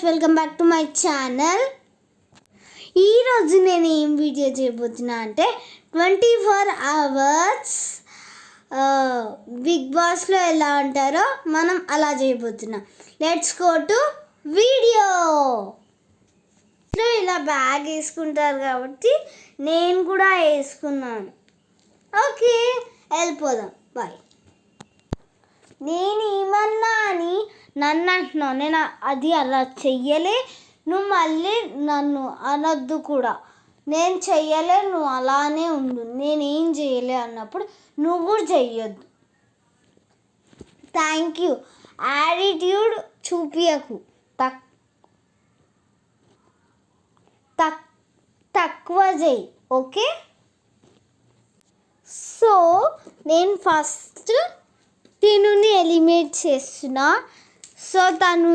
Viewers welcome back to my channel ఈరోజు నేను ఏం వీడియో చేయబోతున్నా అంటే ట్వంటీ ఫోర్ అవర్స్ బిగ్ బాస్లో ఎలా ఉంటారో మనం అలా చేయబోతున్నాం. లెట్స్ గో టు వీడియో ఇలా బ్యాగ్ వేసుకుంటారు కాబట్టి నేను కూడా వేసుకున్నాను. ఓకే వెళ్ళిపోదాం. బాయ్ నేను నన్ను అంటున్నావు నేను అది అలా చెయ్యలే. నువ్వు మళ్ళీ నన్ను అనొద్దు కూడా. నేను చెయ్యలే నువ్వు అలానే ఉండు. నేనేం చేయలే అన్నప్పుడు నువ్వు కూడా చెయ్యొద్దు. థ్యాంక్ యూ యాటిట్యూడ్ చూపియకు. తక్ తక్ తక్కువ చెయ్యి. ఓకే సో నేను ఫస్ట్ తినుని ఎలిమినేట్ చేస్తున్నా. సో తను